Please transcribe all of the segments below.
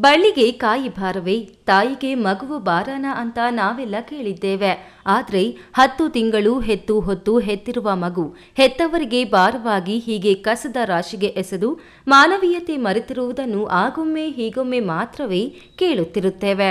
ಬಳ್ಳಿಗೆ ಕಾಯಿ ಭಾರವೇ, ತಾಯಿಗೆ ಮಗುವು ಬಾರಾನ ಅಂತ ನಾವೆಲ್ಲ ಕೇಳಿದ್ದೇವೆ. ಆದರೆ ಹತ್ತು ತಿಂಗಳು ಹೆತ್ತು ಹೊತ್ತು ಹೆತ್ತಿರುವ ಮಗು ಹೆತ್ತವರಿಗೆ ಭಾರವಾಗಿ ಹೀಗೆ ಕಸದ ರಾಶಿಗೆ ಎಸೆದು ಮಾನವೀಯತೆ ಮರೆತಿರುವುದನ್ನು ಆಗೊಮ್ಮೆ ಹೀಗೊಮ್ಮೆ ಮಾತ್ರವೇ ಕೇಳುತ್ತಿರುತ್ತೇವೆ.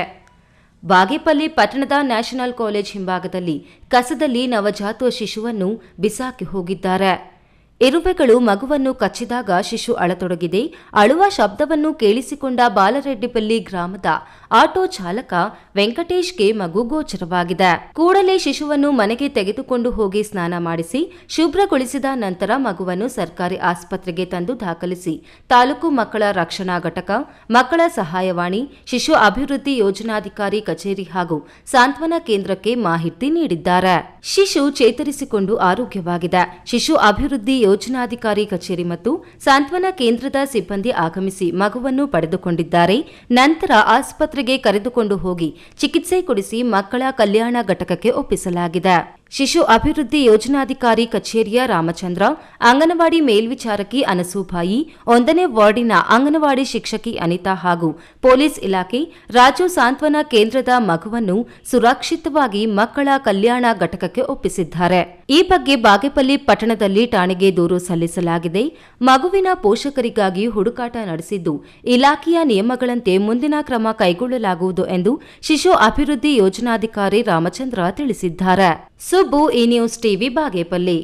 ಬಾಗೇಪಲ್ಲಿ ಪಟ್ಟಣದ ನ್ಯಾಷನಲ್ ಕಾಲೇಜ್ ಹಿಂಭಾಗದಲ್ಲಿ ಕಸದಲ್ಲಿ ನವಜಾತ ಶಿಶುವನ್ನು ಬಿಸಾಕಿ ಹೋಗಿದ್ದಾರೆ. ಇರುವೆಗಳು ಮಗುವನ್ನು ಕಚ್ಚಿದಾಗ ಶಿಶು ಅಳತೊಡಗಿದೆ. ಅಳುವ ಶಬ್ದವನ್ನು ಕೇಳಿಸಿಕೊಂಡ ಬಾಲರೆಡ್ಡಿಪಲ್ಲಿ ಗ್ರಾಮದ ಆಟೋ ಚಾಲಕ ವೆಂಕಟೇಶ್ಗೆ ಮಗು ಗೋಚರವಾಗಿದೆ. ಕೂಡಲೇ ಶಿಶುವನ್ನು ಮನೆಗೆ ತೆಗೆದುಕೊಂಡು ಹೋಗಿ ಸ್ನಾನ ಮಾಡಿಸಿ, ಶುಭ್ರಗೊಳಿಸಿದ ನಂತರ ಮಗುವನ್ನು ಸರ್ಕಾರಿ ಆಸ್ಪತ್ರೆಗೆ ತಂದು ದಾಖಲಿಸಿ, ತಾಲೂಕು ಮಕ್ಕಳ ರಕ್ಷಣಾ ಘಟಕ, ಮಕ್ಕಳ ಸಹಾಯವಾಣಿ, ಶಿಶು ಅಭಿವೃದ್ಧಿ ಯೋಜನಾಧಿಕಾರಿ ಕಚೇರಿ ಹಾಗೂ ಸಾಂತ್ವನ ಕೇಂದ್ರಕ್ಕೆ ಮಾಹಿತಿ ನೀಡಿದ್ದಾರೆ. ಶಿಶು ಚೇತರಿಸಿಕೊಂಡು ಆರೋಗ್ಯವಾಗಿದೆ. ಶಿಶು ಅಭಿವೃದ್ಧಿ ಯೋಜನಾಧಿಕಾರಿ ಕಚೇರಿ ಮತ್ತು ಸಾಂತ್ವನ ಕೇಂದ್ರದ ಸಿಬ್ಬಂದಿ ಆಗಮಿಸಿ ಮಗುವನ್ನು ಪಡೆದುಕೊಂಡಿದ್ದಾರೆ. ನಂತರ ಆಸ್ಪತ್ರೆಗೆ ಕರೆದುಕೊಂಡು ಹೋಗಿ ಚಿಕಿತ್ಸೆ ಕೊಡಿಸಿ ಮಕ್ಕಳ ಕಲ್ಯಾಣ ಘಟಕಕ್ಕೆ ಒಪ್ಪಿಸಲಾಗಿದೆ. ಶಿಶು ಅಭಿವೃದ್ಧಿ ಯೋಜನಾಧಿಕಾರಿ ಕಚೇರಿಯ ರಾಮಚಂದ್ರ, ಅಂಗನವಾಡಿ ಮೇಲ್ವಿಚಾರಕಿ ಅನಸೂಭಾಯಿ, ಒಂದನೇ ವಾರ್ಡಿನ ಅಂಗನವಾಡಿ ಶಿಕ್ಷಕಿ ಅನಿತಾ ಹಾಗೂ ಪೊಲೀಸ್ ಇಲಾಖೆ, ರಾಜು ಸಾಂತ್ವನ ಕೇಂದ್ರದ ಮಗುವನ್ನು ಸುರಕ್ಷಿತವಾಗಿ ಮಕ್ಕಳ ಕಲ್ಯಾಣ ಘಟಕಕ್ಕೆ ಒಪ್ಪಿಸಿದ್ದಾರೆ. ಈ ಬಗ್ಗೆ ಬಾಗೇಪಲ್ಲಿ ಪಟ್ಟಣದಲ್ಲಿ ಠಾಣೆಗೆ ದೂರು ಸಲ್ಲಿಸಲಾಗಿದೆ. ಮಗುವಿನ ಪೋಷಕರಿಗಾಗಿ ಹುಡುಕಾಟ ನಡೆಸಿದ್ದು, ಇಲಾಖೆಯ ನಿಯಮಗಳಂತೆ ಮುಂದಿನ ಕ್ರಮ ಕೈಗೊಳ್ಳಲಾಗುವುದು ಎಂದು ಶಿಶು ಅಭಿವೃದ್ಧಿ ಯೋಜನಾಧಿಕಾರಿ ರಾಮಚಂದ್ರ ತಿಳಿಸಿದ್ದಾರೆ. ಸುಬ್ಬು ಈ ನ್ಯೂಸ್ ಟಿವಿ ಬಾಗೇಪಲ್ಲಿ.